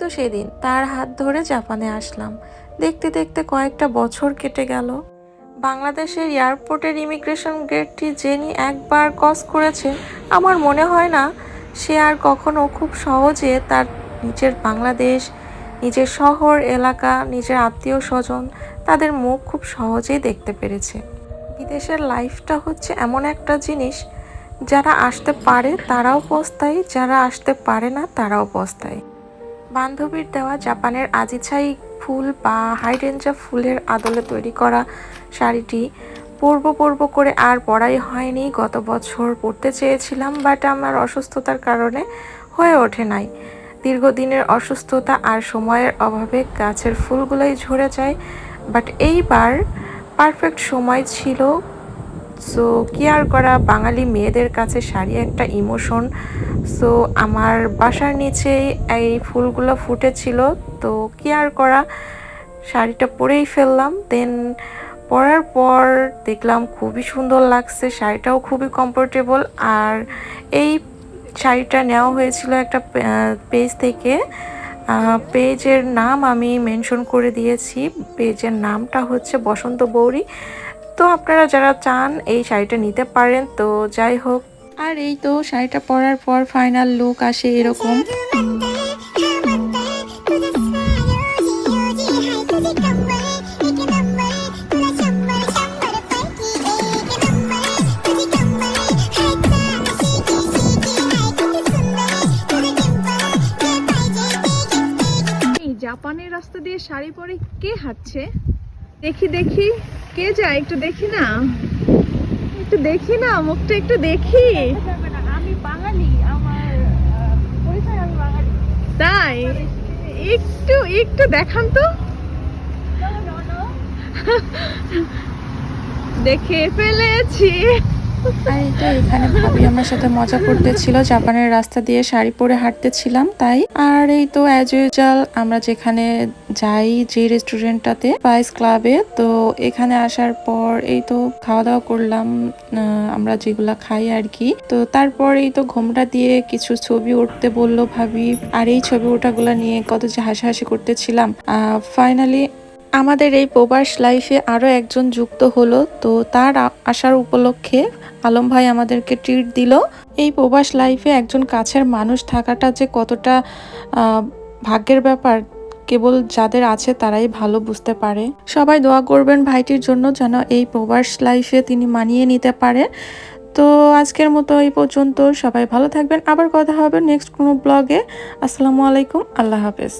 তো সেদিন, তার হাত ধরে জাপানে আসলাম। দেখতে দেখতে কয়েকটা বছর কেটে গেল। বাংলাদেশের এয়ারপোর্টের ইমিগ্রেশন গেটটি যিনি একবার ক্রস করেছে, আমার মনে হয় না সে আর কখনো খুব সহজে তার নিজের বাংলাদেশ, নিজের শহর, এলাকা, নিজের আত্মীয় স্বজন তাদের মুখ খুব সহজেই দেখতে পেরেছে। বিদেশের লাইফটা হচ্ছে এমন একটা জিনিস, যারা আসতে পারে তারাও পস্তায়, যারা আসতে পারে না তারাও পস্তায়। বান্ধবীর দেওয়া জাপানের আজিছাই ফুল বা হাইডেঞ্জা ফুলের আদলে তৈরি করা শাড়িটি পরব পরব করে আর পরাই হয়নি। গত বছর পরতে চেয়েছিলাম, বাট আমার অসুস্থতার কারণে হয়ে ওঠে নাই। দীর্ঘদিনের অসুস্থতা আর সময়ের অভাবে গাছের ফুলগুলোই ঝরে যায়, বাট এইবার পারফেক্ট সময় ছিল সো কেয়ার করা? বাঙালি মেয়েদের কাছে শাড়ি একটা ইমোশন সো আমার বাসার নিচেই এই ফুলগুলো ফুটেছিল। তো কেয়ার করা? শাড়িটা পরেই ফেললাম। দেন পরার পর দেখলাম খুবই সুন্দর লাগছে। শাড়িটাও খুবই কমফোর্টেবল আর এই শাড়িটা নেওয়া হয়েছিল একটা পেজ থেকে। পেজের নাম আমি মেনশন করে দিয়েছি। পেজের নামটা হচ্ছে বসন্ত বৌরি। তো আপনারা যারা চান এই শাড়িটা নিতে পারেন তো যাই হোক। আর এই তো শাড়িটা পরার পর ফাইনাল লুক আসে এরকম। এই জাপানের রাস্তা দিয়ে শাড়ি পরে কে হাঁটছে? দেখি দেখি। কে যায়? একটু দেখি না? একটু দেখি না মুখটা একটু দেখি। আমি বাঙালি আমার পরিচয় আমি বাঙালি তাই? একটু একটু দেখান তো। দেখে ফেলেছি। আর এখানে ভাবি আমার সাথে মজা করতেছিল, জাপানের রাস্তা দিয়ে শাড়ি পরে হাঁটতেছিলাম তাই। আর এই তো অ্যাজ ইউজাল আমরা যেখানে যাই যে রেস্টুরেন্টটাতে স্পাইস ক্লাবে তো এখানে আসার পর এই তো খাওয়া দাওয়া করলাম আমরা যেগুলা খাই আর কি তো তারপর এই তো ঘোমটা দিয়ে কিছু ছবি উঠতে বলল ভাবি, আর এই ছবি ওঠাগুলো নিয়ে কত যে হাসাহাসি করতেছিলাম। ফাইনালি আমাদের এই প্রবাস লাইফে আরও একজন যুক্ত হলো, তো তার আসার উপলক্ষে আলম ভাই আমাদেরকে ট্রিট দিল। এই প্রবাস লাইফে একজন কাছের মানুষ থাকাটা যে কতটা ভাগ্যের ব্যাপার, কেবল যাদের আছে তারাই ভালো বুঝতে পারে। সবাই দোয়া করবেন ভাইটির জন্য যেন এই প্রবাস লাইফে তিনি মানিয়ে নিতে পারে। তো আজকের মতো এই পর্যন্ত, সবাই ভালো থাকবেন। আবার কথা হবে নেক্সট কোনো ব্লগে আসসালামু আলাইকুম, আল্লাহ হাফেজ।